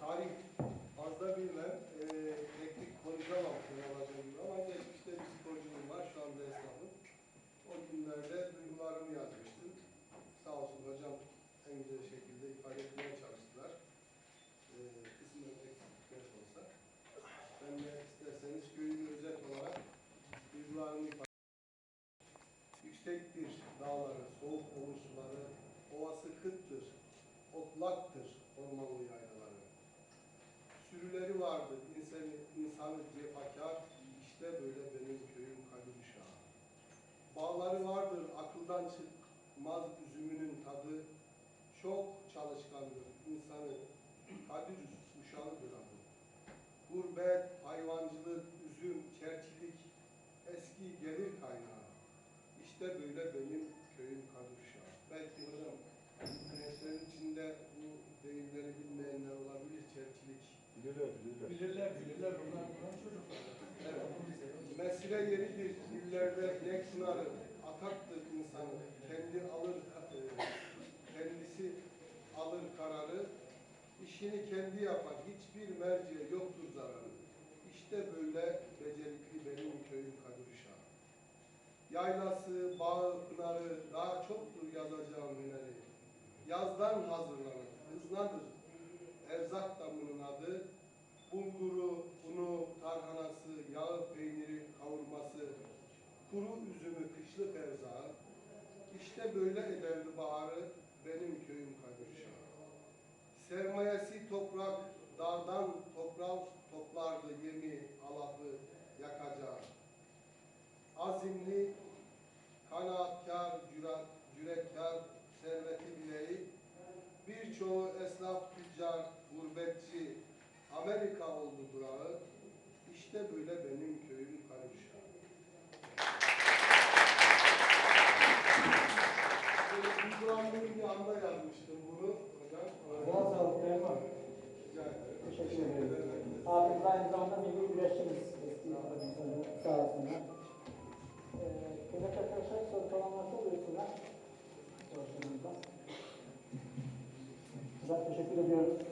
tarih fazla bilmem, e, teknik konuşamam gibi ama geçmişte bir sporculuğum var, şu anda esnafım. O günlerde duygularımı yazmıştım. Sağ olsun hocam en güzel şekilde ifade etmeye çalıştılar. E, kısmen eksiklikler olsa. Ben de isterseniz köyün özet olarak duygularımı ifade Yüksektir dağları, soğuk olur suları, ovası kıttır, otlaktır ormanlı yaylaları. Sürüleri vardır, insanı, insanı cefakar, işte böyle benim köyüm Uşağı. Bağları vardır, akıldan çıkmaz üzümünün tadı, çok çalışkandır, insanı Kadir Uşağı'dır adı. Gurbet, hayvancılık, üzüm, çerçilik, eski gelir kaynağı. İşte böyle benim köyüm Kadırşah. Belki hocam Bilirler, bilirler. Bunlar. Evet. Mesire yeridir. Dillerde ne kınarı. Ataktır insanı. Kendi alır, kendisi alır kararı. İşini kendi yapar. Hiçbir merceğe yoktur zararı. İşte böyle becerikli benim köyüm Kadırşah. Yaylası, bağı, pınarı daha çoktur yazacağım hüneri. Yazdan hazırlanır, hızlandır. Erzak da bunun adı. Kuru üzümü, kışlık erzağı. İşte böyle ederdi baharı benim köyüm Kadirşah. Sermayesi toprak, dağdan toprak toplardı yemi, alafı, yakacağı azimli, kanaatkar, cüret, cüretkar, serveti bileği, birçoğu esnaf, tüccar, gurbetçi, Amerika oldu durağı, işte böyle benim köyüm Karışa. Duygulandığım bir anda yazmıştım bunu hocam. Biraz sağlık Erman. Rica ederim. Teşekkür ederim. Abimiz aynı zamanda milli güreşçimiz. Sağ olsunlar. Ee, kıymetli arkadaşlar soru falan varsa buyursunlar. Güzel teşekkür ediyoruz.